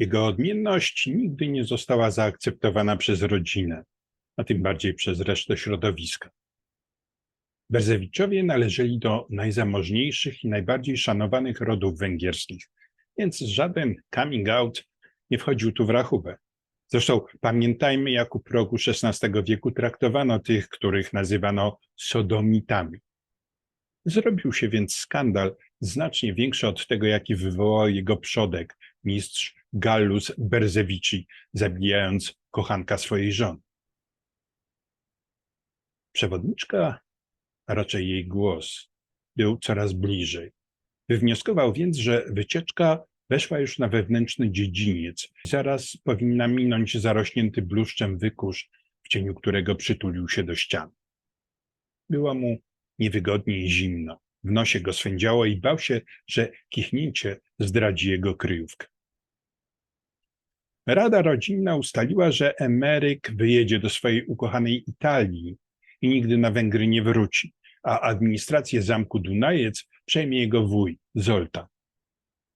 Jego odmienność nigdy nie została zaakceptowana przez rodzinę, a tym bardziej przez resztę środowiska. Berzewiczowie należeli do najzamożniejszych i najbardziej szanowanych rodów węgierskich, więc żaden coming out nie wchodził tu w rachubę. Zresztą pamiętajmy, jak u progu XVI wieku traktowano tych, których nazywano sodomitami. Zrobił się więc skandal znacznie większy od tego, jaki wywołał jego przodek, mistrz Gallus Berzewici, zabijając kochanka swojej żony. Przewodniczka, a raczej jej głos, był coraz bliżej. Wywnioskował więc, że wycieczka weszła już na wewnętrzny dziedziniec. Zaraz powinna minąć zarośnięty bluszczem wykurz, w cieniu którego przytulił się do ściany. Było mu niewygodnie i zimno. W nosie go swędziało i bał się, że kichnięcie zdradzi jego kryjówkę. Rada rodzinna ustaliła, że Emeryk wyjedzie do swojej ukochanej Italii i nigdy na Węgry nie wróci, a administrację zamku Dunajec przejmie jego wuj, Zolta.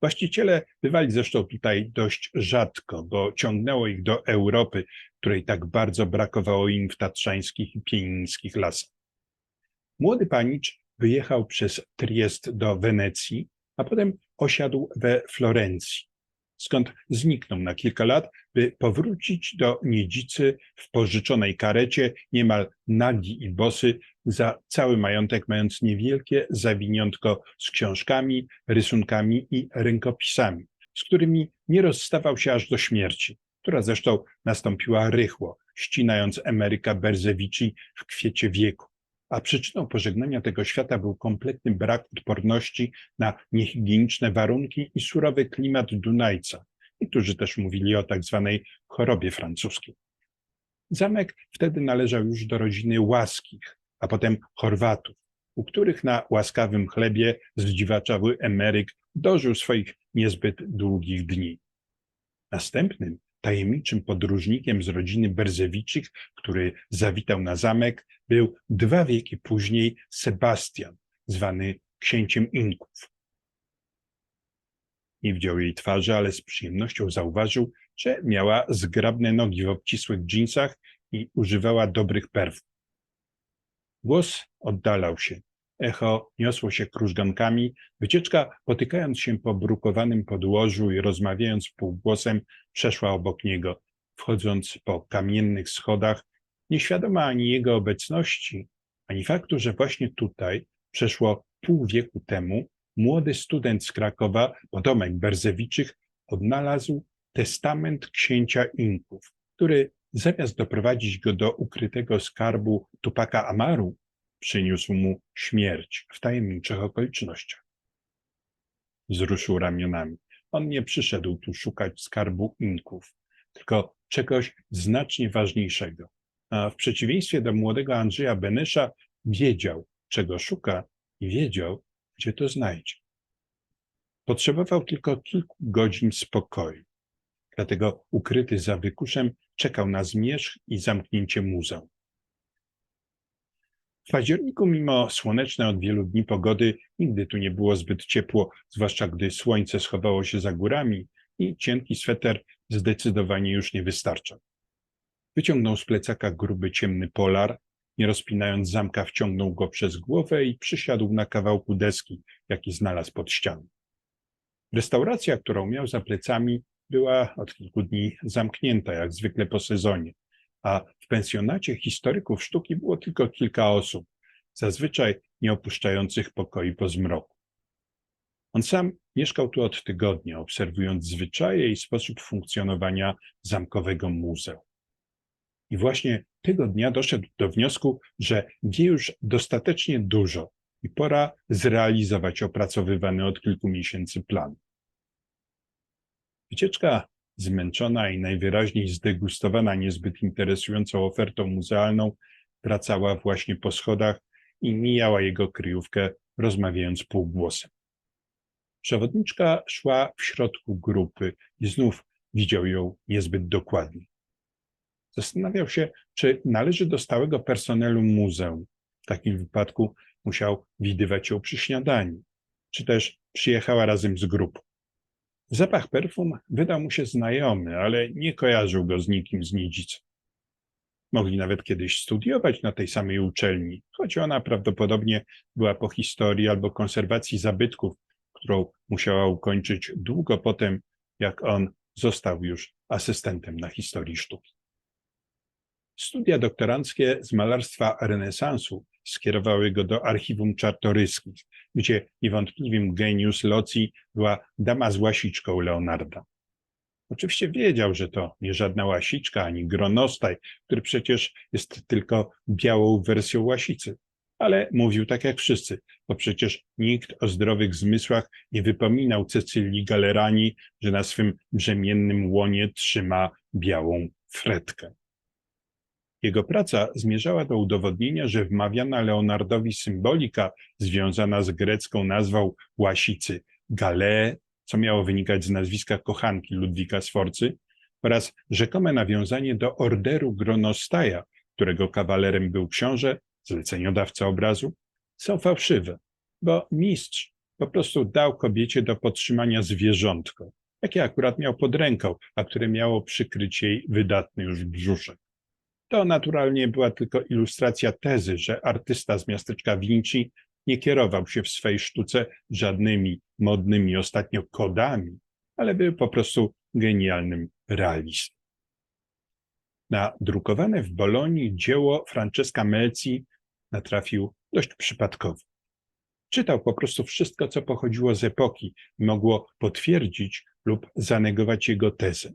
Właściciele bywali zresztą tutaj dość rzadko, bo ciągnęło ich do Europy, której tak bardzo brakowało im w tatrzańskich i pienińskich lasach. Młody panicz wyjechał przez Triest do Wenecji, a potem osiadł we Florencji, skąd zniknął na kilka lat, by powrócić do Niedzicy w pożyczonej karecie, niemal nagi i bosy, za cały majątek mając niewielkie zawiniątko z książkami, rysunkami i rękopisami, z którymi nie rozstawał się aż do śmierci, która zresztą nastąpiła rychło, ścinając Emeryka Berzewici w kwiecie wieku a przyczyną pożegnania tego świata był kompletny brak odporności na niehigieniczne warunki i surowy klimat Dunajca. Niektórzy też mówili o tak zwanej chorobie francuskiej. Zamek wtedy należał już do rodziny Łaskich, a potem Chorwatów, u których na łaskawym chlebie zdziwaczały Emeryk dożył swoich niezbyt długich dni. Następnym tajemniczym podróżnikiem z rodziny Berzewiczych, który zawitał na zamek, był dwa wieki później Sebastian, zwany księciem Inków. Nie widział jej twarzy, ale z przyjemnością zauważył, że miała zgrabne nogi w obcisłych dżinsach i używała dobrych perfum. Głos oddalał się. Echo niosło się krużgankami. Wycieczka, potykając się po brukowanym podłożu i rozmawiając półgłosem, przeszła obok niego. Wchodząc po kamiennych schodach, nieświadoma ani jego obecności, ani faktu, że właśnie tutaj, przeszło pół wieku temu, młody student z Krakowa, potomek Berzewiczych, odnalazł testament księcia Inków, który zamiast doprowadzić go do ukrytego skarbu Tupaka Amaru, przyniósł mu śmierć w tajemniczych okolicznościach. Wzruszył ramionami. On nie przyszedł tu szukać skarbu Inków, tylko czegoś znacznie ważniejszego. A w przeciwieństwie do młodego Andrzeja Benesza wiedział, czego szuka i wiedział, gdzie to znajdzie. Potrzebował tylko kilku godzin spokoju. Dlatego ukryty za wykuszem czekał na zmierzch i zamknięcie muzeum. W październiku, mimo słonecznej od wielu dni pogody, nigdy tu nie było zbyt ciepło, zwłaszcza gdy słońce schowało się za górami i cienki sweter zdecydowanie już nie wystarczał. Wyciągnął z plecaka gruby ciemny polar, nie rozpinając zamka, wciągnął go przez głowę i przysiadł na kawałku deski, jaki znalazł pod ścianą. Restauracja, którą miał za plecami, była od kilku dni zamknięta, jak zwykle po sezonie a w pensjonacie historyków sztuki było tylko kilka osób, zazwyczaj nie opuszczających pokoi po zmroku. On sam mieszkał tu od tygodnia, obserwując zwyczaje i sposób funkcjonowania zamkowego muzeum. I właśnie tego dnia doszedł do wniosku, że wie już dostatecznie dużo i pora zrealizować opracowywany od kilku miesięcy plan. Wycieczka zmęczona i najwyraźniej zdegustowana niezbyt interesującą ofertą muzealną, wracała właśnie po schodach i mijała jego kryjówkę, rozmawiając półgłosem. Przewodniczka szła w środku grupy i znów widział ją niezbyt dokładnie. Zastanawiał się, czy należy do stałego personelu muzeum. W takim wypadku musiał widywać ją przy śniadaniu, czy też przyjechała razem z grupą. Zapach perfum wydał mu się znajomy, ale nie kojarzył go z nikim z Nidzicy. Mogli nawet kiedyś studiować na tej samej uczelni, choć ona prawdopodobnie była po historii albo konserwacji zabytków, którą musiała ukończyć długo potem, jak on został już asystentem na historii sztuki. Studia doktoranckie z malarstwa renesansu skierowały go do archiwum czartoryskich, gdzie niewątpliwym geniusz Loci była dama z łasiczką Leonarda. Oczywiście wiedział, że to nie żadna łasiczka ani gronostaj, który przecież jest tylko białą wersją łasicy, ale mówił tak jak wszyscy, bo przecież nikt o zdrowych zmysłach nie wypominał Cecylii Galerani, że na swym brzemiennym łonie trzyma białą fretkę. Jego praca zmierzała do udowodnienia, że wmawiana Leonardowi symbolika związana z grecką nazwą łasicy Galee, co miało wynikać z nazwiska kochanki Ludwika Sforcy, oraz rzekome nawiązanie do orderu Gronostaja, którego kawalerem był książę, zleceniodawca obrazu, są fałszywe, bo mistrz po prostu dał kobiecie do podtrzymania zwierzątko, jakie akurat miał pod ręką, a które miało przykryć jej wydatny już brzuszek. To naturalnie była tylko ilustracja tezy, że artysta z miasteczka Vinci nie kierował się w swej sztuce żadnymi modnymi ostatnio kodami, ale był po prostu genialnym realistą. Na drukowane w Bolonii dzieło Francesca Melzi natrafił dość przypadkowo. Czytał po prostu wszystko, co pochodziło z epoki i mogło potwierdzić lub zanegować jego tezę.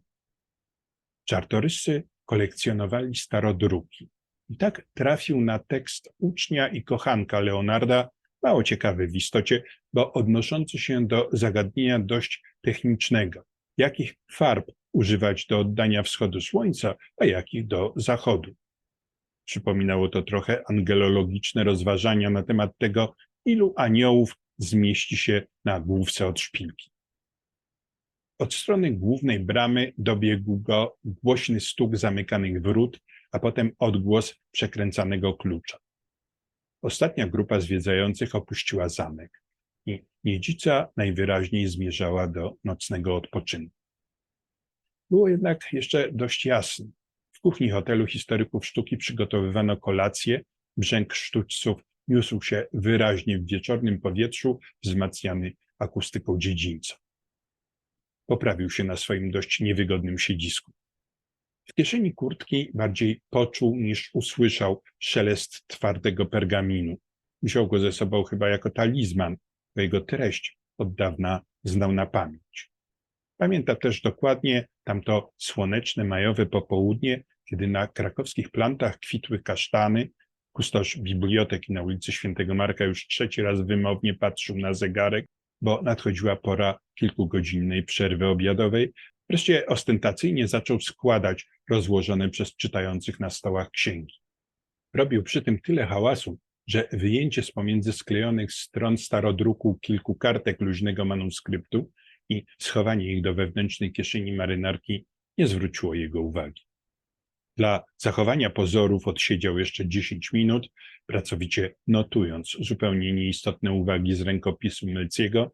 Czartoryscy kolekcjonowali starodruki. I tak trafił na tekst ucznia i kochanka Leonarda, mało ciekawy w istocie, bo odnoszący się do zagadnienia dość technicznego. Jakich farb używać do oddania wschodu słońca, a jakich do zachodu? Przypominało to trochę angelologiczne rozważania na temat tego, ilu aniołów zmieści się na główce od szpilki. Od strony głównej bramy dobiegł go głośny stuk zamykanych wrót, a potem odgłos przekręcanego klucza. Ostatnia grupa zwiedzających opuściła zamek i Niedzica najwyraźniej zmierzała do nocnego odpoczynku. Było jednak jeszcze dość jasno. W kuchni hotelu historyków sztuki przygotowywano kolację, brzęk sztućców niósł się wyraźnie w wieczornym powietrzu, wzmacniany akustyką dziedzińca poprawił się na swoim dość niewygodnym siedzisku. W kieszeni kurtki bardziej poczuł niż usłyszał szelest twardego pergaminu. Wziął go ze sobą chyba jako talizman, bo jego treść od dawna znał na pamięć. Pamięta też dokładnie tamto słoneczne majowe popołudnie, kiedy na krakowskich plantach kwitły kasztany. Kustosz biblioteki na ulicy Świętego Marka już trzeci raz wymownie patrzył na zegarek bo nadchodziła pora kilkugodzinnej przerwy obiadowej. Wreszcie ostentacyjnie zaczął składać rozłożone przez czytających na stołach księgi. Robił przy tym tyle hałasu, że wyjęcie z pomiędzy sklejonych stron starodruku kilku kartek luźnego manuskryptu i schowanie ich do wewnętrznej kieszeni marynarki nie zwróciło jego uwagi. Dla zachowania pozorów odsiedział jeszcze 10 minut, pracowicie notując zupełnie nieistotne uwagi z rękopisu Melciego.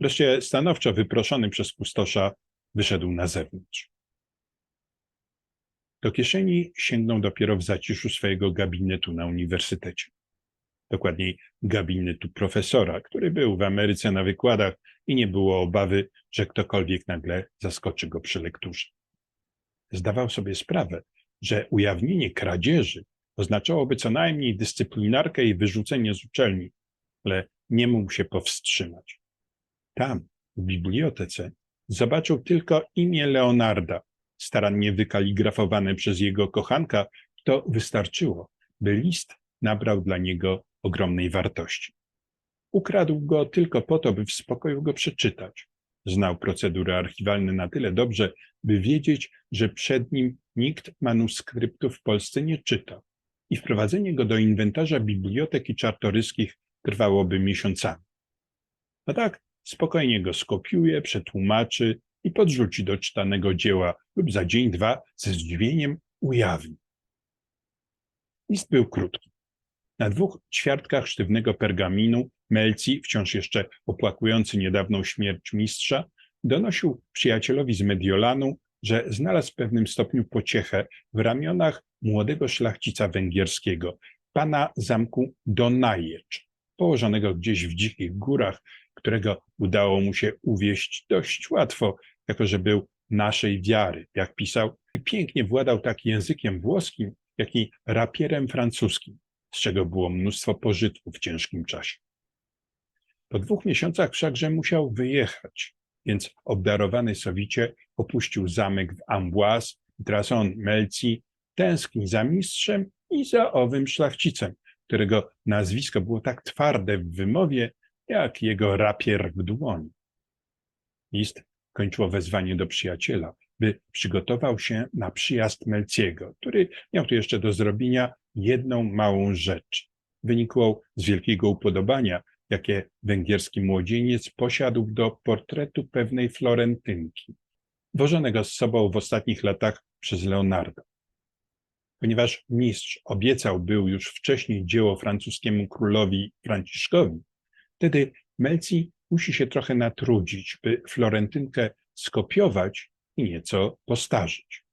Wreszcie stanowczo wyproszony przez pustosza wyszedł na zewnątrz. Do kieszeni sięgnął dopiero w zaciszu swojego gabinetu na uniwersytecie. Dokładniej gabinetu profesora, który był w Ameryce na wykładach i nie było obawy, że ktokolwiek nagle zaskoczy go przy lekturze. Zdawał sobie sprawę, że ujawnienie kradzieży oznaczałoby co najmniej dyscyplinarkę i wyrzucenie z uczelni, ale nie mógł się powstrzymać. Tam, w bibliotece, zobaczył tylko imię Leonarda, starannie wykaligrafowane przez jego kochanka, to wystarczyło, by list nabrał dla niego ogromnej wartości. Ukradł go tylko po to, by w spokoju go przeczytać. Znał procedury archiwalne na tyle dobrze, by wiedzieć, że przed nim nikt manuskryptów w Polsce nie czytał i wprowadzenie go do inwentarza biblioteki czartoryskich trwałoby miesiącami. A tak spokojnie go skopiuje, przetłumaczy i podrzuci do czytanego dzieła lub za dzień, dwa ze zdziwieniem ujawni. List był krótki. Na dwóch ćwiartkach sztywnego pergaminu Melci, wciąż jeszcze opłakujący niedawną śmierć mistrza, donosił przyjacielowi z Mediolanu, że znalazł w pewnym stopniu pociechę w ramionach młodego szlachcica węgierskiego, pana zamku Donajecz, położonego gdzieś w dzikich górach, którego udało mu się uwieść dość łatwo, jako że był naszej wiary, jak pisał, pięknie władał tak językiem włoskim, jak i rapierem francuskim, z czego było mnóstwo pożytku w ciężkim czasie. Po dwóch miesiącach wszakże musiał wyjechać, więc obdarowany sowicie opuścił zamek w Amboise i teraz Melci, tęskni za mistrzem i za owym szlachcicem, którego nazwisko było tak twarde w wymowie, jak jego rapier w dłoni. List kończyło wezwanie do przyjaciela, by przygotował się na przyjazd Melciego, który miał tu jeszcze do zrobienia jedną małą rzecz. Wynikło z wielkiego upodobania, jakie węgierski młodzieniec posiadł do portretu pewnej Florentynki, wożonego z sobą w ostatnich latach przez Leonardo. Ponieważ mistrz obiecał był już wcześniej dzieło francuskiemu królowi Franciszkowi, wtedy Melci musi się trochę natrudzić, by Florentynkę skopiować i nieco postarzyć.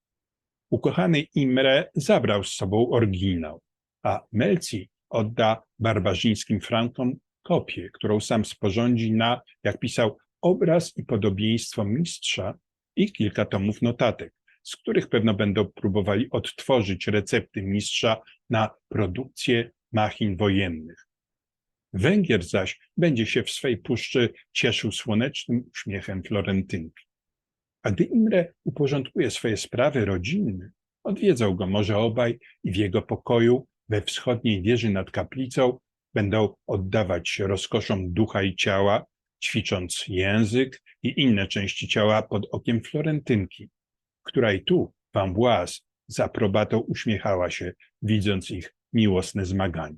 Ukochany Imre zabrał z sobą oryginał, a Melci odda barbarzyńskim Frankom kopię, którą sam sporządzi na, jak pisał, obraz i podobieństwo mistrza i kilka tomów notatek, z których pewno będą próbowali odtworzyć recepty mistrza na produkcję machin wojennych. Węgier zaś będzie się w swej puszczy cieszył słonecznym uśmiechem Florentynki. A gdy Imre uporządkuje swoje sprawy rodzinne, odwiedzą go może obaj i w jego pokoju we wschodniej wieży nad kaplicą będą oddawać się rozkoszom ducha i ciała, ćwicząc język i inne części ciała pod okiem Florentynki, która i tu, w Amboise, z aprobatą uśmiechała się, widząc ich miłosne zmagania.